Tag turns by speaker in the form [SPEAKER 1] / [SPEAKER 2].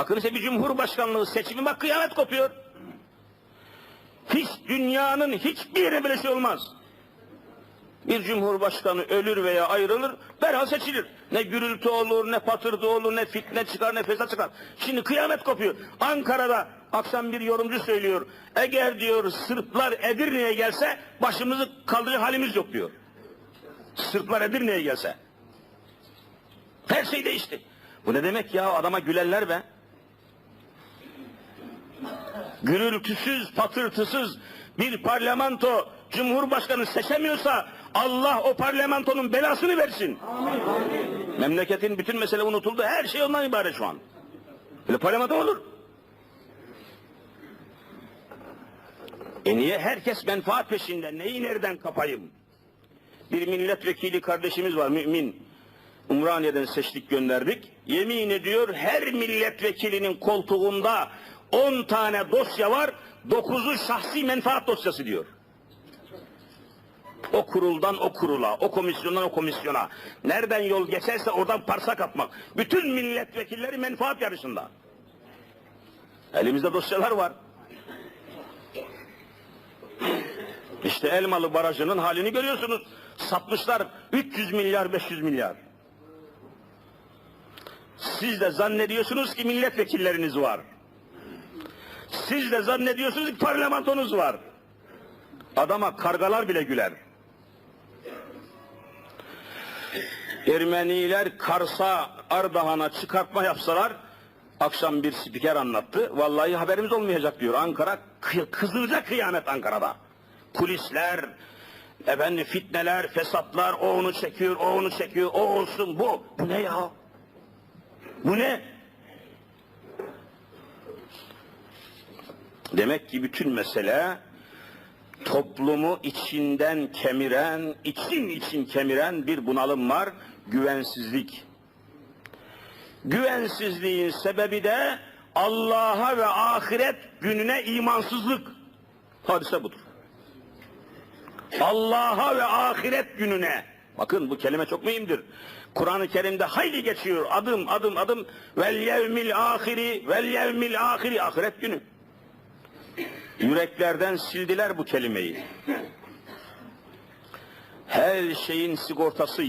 [SPEAKER 1] Bakın işte bir cumhurbaşkanlığı seçimi bak kıyamet kopuyor. Hiç dünyanın hiçbir yerine böyle şey olmaz. Bir cumhurbaşkanı ölür veya ayrılır, derhal seçilir. Ne gürültü olur, ne patırtı olur, ne fitne çıkar, ne fesat çıkar. Şimdi kıyamet kopuyor. Ankara'da akşam bir yorumcu söylüyor. Eğer diyor Sırplar Edirne'ye gelse başımızı kaldıracak halimiz yok diyor. Sırplar Edirne'ye gelse. Her şey değişti. Bu ne demek ya adama gülerler be. Gürültüsüz, patırtısız bir parlamento cumhurbaşkanı seçemiyorsa Allah o parlamentonun belasını versin. Memleketin bütün mesele unutuldu. Her şey ondan ibaret şu an. Böyle parlamento olur. E niye herkes menfaat peşinde? Neyi nereden kapayım? Bir milletvekili kardeşimiz var mümin. Umraniye'den seçtik gönderdik. Yemin ediyor her milletvekilinin koltuğunda 10 tane dosya var. 9'u şahsi menfaat dosyası diyor. O kuruldan o kurula, o komisyondan o komisyona. Nereden yol geçerse oradan parsa kapmak. Bütün milletvekilleri menfaat yarışında. Elimizde dosyalar var. İşte Elmalı Barajı'nın halini görüyorsunuz. Satmışlar 300 milyar 500 milyar. Siz de zannediyorsunuz ki milletvekilleriniz var. Siz de zannediyorsunuz ki parlamentonuz var. Adama kargalar bile güler. Ermeniler Kars'a, Ardahan'a çıkartma yapsalar, akşam bir spiker anlattı. Vallahi haberimiz olmayacak diyor. Ankara, kı- kızılacak kıyamet Ankara'da. Kulisler, efendim fitneler, fesatlar, o onu çekiyor, o onu çekiyor, o olsun, bu. Bu ne ya? Bu ne? Demek ki bütün mesele toplumu içinden kemiren, için için kemiren bir bunalım var, güvensizlik. Güvensizliğin sebebi de Allah'a ve ahiret gününe imansızlık. Hadise budur. Allah'a ve ahiret gününe. Bakın bu kelime çok mühimdir. Kur'an-ı Kerim'de hayli geçiyor adım adım adım. Vel yevmil ahiri, vel yevmil ahiri ahiret günü. Yüreklerden sildiler bu kelimeyi. Her şeyin sigortasıydı.